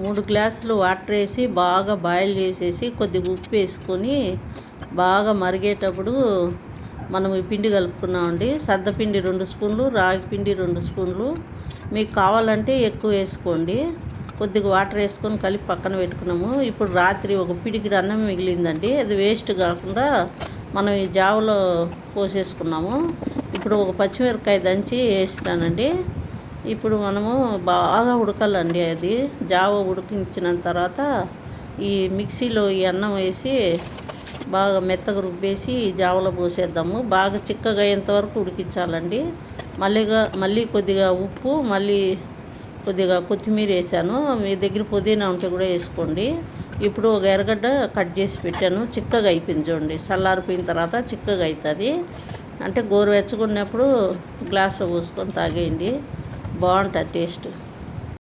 మూడు గ్లాసులు వాటర్ వేసి బాగా బాయిల్ చేసేసి కొద్దిగా ఉప్పు వేసుకొని బాగా మరిగేటప్పుడు మనం ఈ పిండి కలుపుకున్నామండి. సద్దపిండి రెండు స్పూన్లు రాగి పిండి రెండు స్పూన్లు. మీకు కావాలంటే ఎక్కువ వేసుకోండి. కొద్దిగా వాటర్ వేసుకొని కలిపి పక్కన పెట్టుకున్నాము. ఇప్పుడు రాత్రి ఒక పిడికిడి అన్నం మిగిలిందండి. అది వేస్ట్ కాకుండా మనం ఈ జావలో పోసేసుకున్నాము. ఇప్పుడు ఒక పచ్చిమిరపకాయ దంచి వేసినానండి. ఇప్పుడు మనము బాగా ఉడకాలండి అది. జావ ఉడికించిన తర్వాత ఈ మిక్సీలో ఈ అన్నం వేసి బాగా మెత్తగా రుబ్బేసి జావలో పోసేద్దాము. బాగా చిక్కగా అయ్యేంతవరకు ఉడికించాలండి. మళ్ళీగా మళ్ళీ కొద్దిగా ఉప్పు మళ్ళీ కొద్దిగా కొత్తిమీర వేసాను. మీ దగ్గర పుదీనా ఉంటే కూడా వేసుకోండి. ఇప్పుడు ఒక ఎర్రగడ్డ కట్ చేసి పెట్టాను. చిక్కగా అయిపోయింది చూడండి. చల్లారిపోయిన తర్వాత చిక్కగా అవుతుంది. అంటే గోరువెచ్చగున్నప్పుడు గ్లాస్లో పోసుకొని తాగేయండి. బాగుంటుంది టేస్ట్.